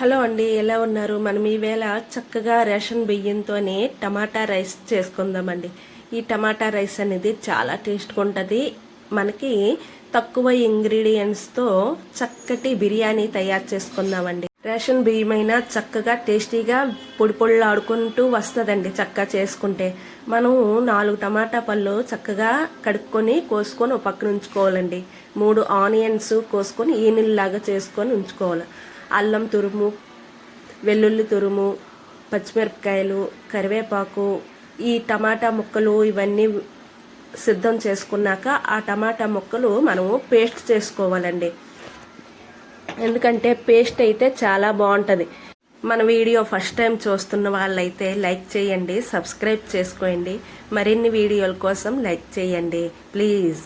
Hello అండి ఎలా ఉన్నారు? మనం ఈవేళ చక్కగా రేషన్ బియ్యంతోనే టమాటా రైస్ చేసుకుందామండి. ఈ టమాటా రైస్ అనేది చాలా టేస్ట్గా ఉంటుంది. మనకి తక్కువ ఇంగ్రీడియంట్స్తో చక్కటి బిర్యానీ తయారు చేసుకుందామండి. రేషన్ బియ్యమైనా చక్కగా టేస్టీగా పొడి పొడిలాడుకుంటూ వస్తుందండి చక్కగా చేసుకుంటే. మనం నాలుగు టమాటా పళ్ళు చక్కగా కడుక్కొని కోసుకొని ఒక పక్కన ఉంచుకోవాలండి. మూడు ఆనియన్స్ కోసుకొని ఈనిల్లాగా చేసుకొని ఉంచుకోవాలి. అల్లం తురుము వెల్లుల్లి తురుము పచ్చిమిరపకాయలు కరివేపాకు ఈ టమాటా ముక్కలు ఇవన్నీ సిద్ధం చేసుకున్నాక ఆ టమాటా ముక్కలు మనము పేస్ట్ చేసుకోవాలండి. ఎందుకంటే పేస్ట్ అయితే చాలా బాగుంటుంది. మన వీడియో ఫస్ట్ టైం చూస్తున్న వాళ్ళైతే లైక్ చేయండి సబ్స్క్రైబ్ చేసుకోండి. మరిన్ని వీడియోల కోసం లైక్ చేయండి. ప్లీజ్.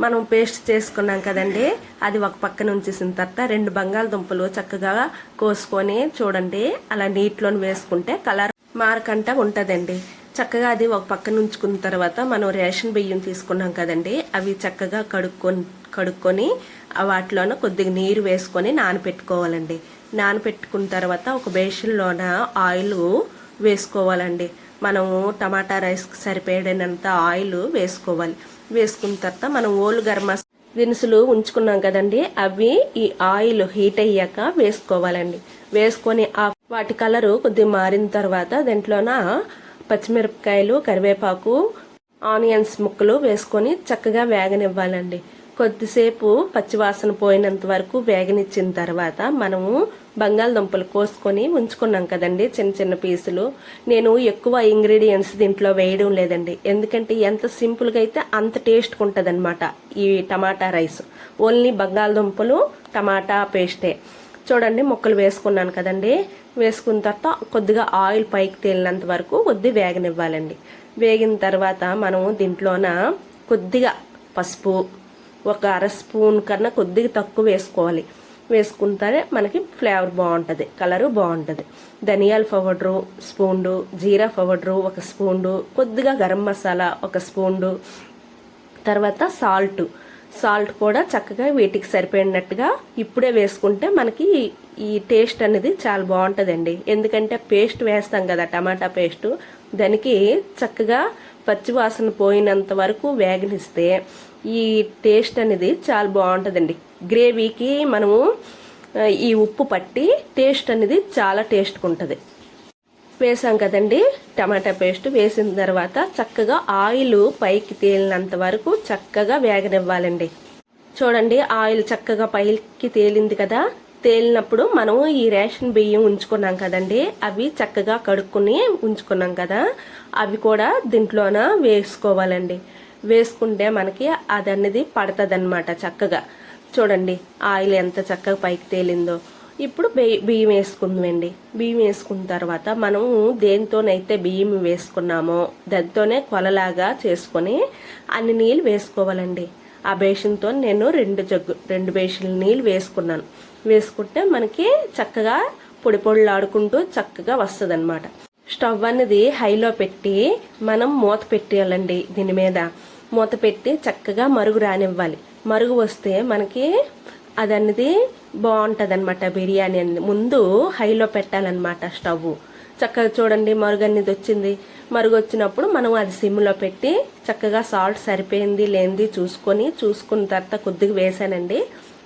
మనం పేస్ట్ చేసుకున్నాం కదండి. అది ఒక పక్కన ఉంచేసిన తర్వాత రెండు బంగాళదుంపలు చక్కగా కోసుకొని చూడండి. అలా నీటిలో వేసుకుంటే కలర్ మారకంట ఉంటుందండి. చక్కగా అది ఒక పక్కన ఉంచుకున్న తర్వాత మనం రేషన్ బియ్యం తీసుకున్నాం కదండి. అవి చక్కగా కడుక్కొని కడుక్కొని వాటిలోన కొద్దిగా నీరు వేసుకొని నానపెట్టుకోవాలండి. నానపెట్టుకున్న తర్వాత ఒక బేషన్లోన ఆయిల్ వేసుకోవాలండి. మనము టమాటా రైస్కి సరిపడినంత ఆయిల్ వేసుకోవాలి. వేసుకున్న తర్వాత మనం ఓలు గరం దినుసులు ఉంచుకున్నాం కదండి అవి ఈ ఆయిల్ హీట్ అయ్యాక వేసుకోవాలండి. వేసుకొని ఆ వాటి కలరు కొద్దిగా మారిన తర్వాత దాంట్లోన పచ్చిమిరపకాయలు కరివేపాకు ఆనియన్స్ ముక్కలు వేసుకొని చక్కగా వేగనివ్వాలండి. కొద్దిసేపు పచ్చివాసన పోయినంత వరకు వేగనిచ్చిన తర్వాత మనము బంగాళదుంపలు కోసుకొని ఉంచుకున్నాం కదండి చిన్న చిన్న పీసులు. నేను ఎక్కువ ఇంగ్రీడియంట్స్ దీంట్లో వేయడం లేదండి. ఎందుకంటే ఎంత సింపుల్గా అయితే అంత టేస్ట్గా ఉంటుంది అనమాట ఈ టమాటా రైస్. ఓన్లీ బంగాళదుంపలు టమాటా పేస్టే. చూడండి ముక్కలు వేసుకున్నాను కదండి. వేసుకున్న తర్వాత కొద్దిగా ఆయిల్ పైకి తేలినంత వరకు కొద్ది వేగనివ్వాలండి. వేగిన తర్వాత మనము దీంట్లోన కొద్దిగా పసుపు ఒక అర స్పూన్ కన్నా కొద్దిగా తక్కువ వేసుకోవాలి. వేసుకుంటే మనకి ఫ్లేవర్ బాగుంటుంది కలరు బాగుంటుంది. ధనియాల పౌడరు స్పూండు జీరా పౌడరు ఒక స్పూండు కొద్దిగా గరం మసాలా ఒక స్పూండు తర్వాత సాల్ట్. సాల్ట్ కూడా చక్కగా వీటికి సరిపోయినట్టుగా ఇప్పుడే వేసుకుంటే మనకి ఈ టేస్ట్ అనేది చాలా బాగుంటుందండి. ఎందుకంటే పేస్ట్ వేస్తాం కదా టమాటా పేస్ట్. దానికి చక్కగా పచ్చివాసన పోయినంత వరకు వేగనిస్తే ఈ టేస్ట్ అనేది చాలా బాగుంటుందండి. గ్రేవీకి మనము ఈ ఉప్పు పట్టి టేస్ట్ అనేది చాలా టేస్ట్గా ఉంటుంది. వేసాం కదండి టమాటా పేస్ట్ వేసిన తర్వాత చక్కగా ఆయిల్ పైకి తేలినంత వరకు చక్కగా వేగనివ్వాలండి. చూడండి ఆయిల్ చక్కగా పైకి తేలింది కదా. తేలినప్పుడు మనము ఈ రేషన్ బియ్యం ఉంచుకున్నాం కదండి అవి చక్కగా కడుక్కుని ఉంచుకున్నాం కదా. అవి కూడా దీంట్లోన వేసుకోవాలండి. వేసుకుంటే మనకి అది అనేది పడుతుంది అనమాట చక్కగా. చూడండి ఆయిల్ ఎంత చక్కగా పైకి తేలిందో. ఇప్పుడు బియ్యం వేసుకుందామండి బియ్యం వేసుకున్న తర్వాత మనము దేనితోనైతే బియ్యం వేసుకున్నామో దానితోనే కొలలాగా చేసుకొని అన్ని నీళ్ళు వేసుకోవాలండి. ఆ బేషన్తో నేను రెండు జగ్గు రెండు బేషన్ల నీళ్ళు వేసుకున్నాను. వేసుకుంటే మనకి చక్కగా పొడి పొడిలాడుకుంటూ చక్కగా వస్తుంది అనమాట స్టవ్ అనేది హైలో పెట్టి మనం మూత పెట్టేయాలండి దీని మీద. మూత పెట్టి చక్కగా మరుగు రానివ్వాలి. మరుగు వస్తే మనకి అది అనేది బాగుంటుంది అనమాట బిర్యానీ అనేది ముందు హైలో పెట్టాలన్నమాట స్టవ్. చక్కగా చూడండి మరుగు అనేది వచ్చింది. మరుగు వచ్చినప్పుడు మనం అది సిమ్లో పెట్టి చక్కగా సాల్ట్ సరిపోయింది లేనిది చూసుకొని చూసుకున్న తర్వాత కొద్దిగా వేసానండి.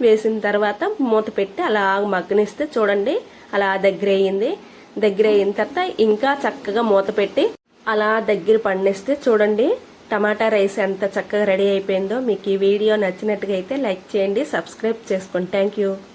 వేసిన తర్వాత మూత పెట్టి అలా మగ్గనిస్తే చూడండి అలా దగ్గర అయ్యింది దగ్గర అయిన తర్వాత ఇంకా చక్కగా మూత పెట్టి అలా దగ్గర పండిస్తే చూడండి టమాటా రైస్ ఎంత చక్కగా రెడీ అయిపోయిందో. మీకు ఈ వీడియో నచ్చినట్టుగా అయితే లైక్ చేయండి సబ్స్క్రైబ్ చేసుకోండి థ్యాంక్ యూ